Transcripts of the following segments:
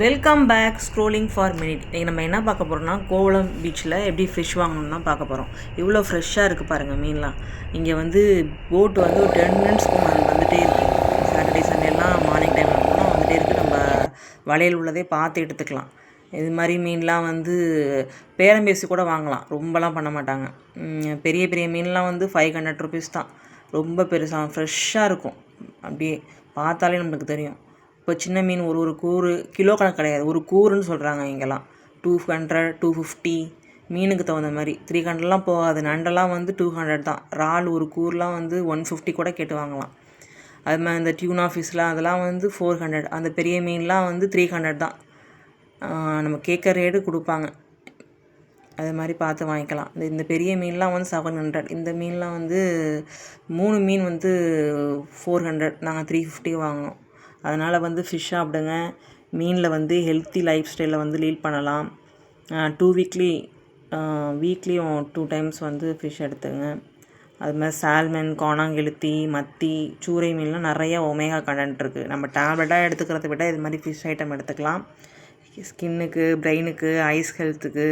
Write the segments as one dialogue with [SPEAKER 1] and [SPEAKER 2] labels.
[SPEAKER 1] Welcome back scrolling for minute இன்றைக்கி நம்ம என்ன பார்க்க போகிறோம்னா கோவளம் பீச்சில் எப்படி ஃபிஷ் வாங்கணும்னு தான் பார்க்க போகிறோம் இவ்வளோ ஃப்ரெஷ்ஷாக இருக்குது பாருங்கள் மீன்லாம். இங்கே வந்து போட் வந்து ஒரு டென் மினிட்ஸ்க்கு வந்துகிட்டே இருக்குது சாட்டர்டே சண்டேலாம் மார்னிங் டைமில் போனால் வந்துகிட்டே இருக்குது நம்ம வலையில் உள்ளதே பார்த்து எடுத்துக்கலாம். இது மாதிரி மீன்லாம் வந்து பேரம் பேசி கூட வாங்கலாம். ரொம்பலாம் பண்ண மாட்டாங்க. பெரிய பெரிய மீன்லாம் வந்து ஃபைவ் ஹண்ட்ரட் ருபீஸ் தான். ரொம்ப பெருசாக ஃப்ரெஷ்ஷாக இருக்கும். அப்படியே பார்த்தாலே நம்மளுக்கு தெரியும். இப்போ சின்ன மீன் ஒரு ஒரு கூறு கிலோ கணக்கு கிடையாது. ஒரு கூறுன்னு சொல்கிறாங்க இங்கெல்லாம். டூ ஹண்ட்ரட் டூ ஃபிஃப்டி மீனுக்கு தகுந்த மாதிரி. த்ரீ ஹண்ட்ரட்லாம் போகாது. நண்டெல்லாம் வந்து டூ ஹண்ட்ரட் தான். இறால் ஒரு கூறுலாம் வந்து ஒன் ஃபிஃப்டி கூட கேட்டு வாங்கலாம். அது மாதிரி இந்த டியூனா ஃபிஷ்லாம் அதெல்லாம் வந்து ஃபோர் ஹண்ட்ரட் அந்த பெரிய மீன்லாம் வந்து த்ரீ ஹண்ட்ரட் தான். நம்ம கேட்குற ரேட்டு கொடுப்பாங்க. அது மாதிரி பார்த்து வாங்கிக்கலாம். இந்த இந்த பெரிய மீன்லாம் வந்து செவன் ஹண்ட்ரட் இந்த மீன்லாம் வந்து மூணு மீன் வந்து ஃபோர் ஹண்ட்ரட் நாங்கள் த்ரீ ஃபிஃப்டிக்கு வாங்கினோம். அதனால் வந்து ஃபிஷ் சாப்பிடுங்க. மீனில் வந்து ஹெல்த்தி லைஃப் ஸ்டைலை வந்து லீட் பண்ணலாம். டூ வீக்லி வீக்லியும் டூ டைம்ஸ் வந்து ஃபிஷ் எடுத்துங்க. அது மாதிரி சால்மன் கோணாங்கெளுத்தி மத்தி சூறை மீன்லாம் நிறைய ஒமேகா கண்டென்ட் இருக்குது நம்ம டேப்லெட்டாக எடுத்துக்கிறத விட இது மாதிரி ஃபிஷ் ஐட்டம் எடுத்துக்கலாம். ஸ்கின்னுக்கு பிரெயினுக்கு ஐஸ் ஹெல்த்துக்கு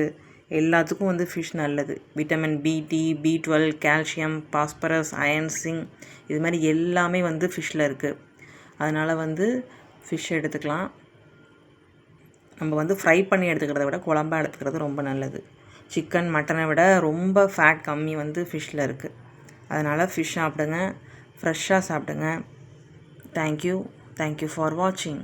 [SPEAKER 1] எல்லாத்துக்கும் வந்து ஃபிஷ் நல்லது. Vitamin B D B twelve calcium phosphorus iron zinc இது மாதிரி எல்லாமே வந்து ஃபிஷ்ஷில் இருக்குது அதனால் வந்து ஃபிஷ் எடுத்துக்கலாம். நம்ம வந்து ஃப்ரை பண்ணி எடுத்துக்கிறத விட குழம்பாக எடுத்துக்கிறது ரொம்ப நல்லது. சிக்கன் மட்டனை விட ரொம்ப ஃபேட் கம்மி வந்து ஃபிஷ்ஷில் இருக்குது அதனால் ஃபிஷ் சாப்பிடுங்க. ஃப்ரெஷ்ஷாக சாப்பிடுங்க. தேங்க்யூ தேங்க்யூ ஃபார் வாட்சிங்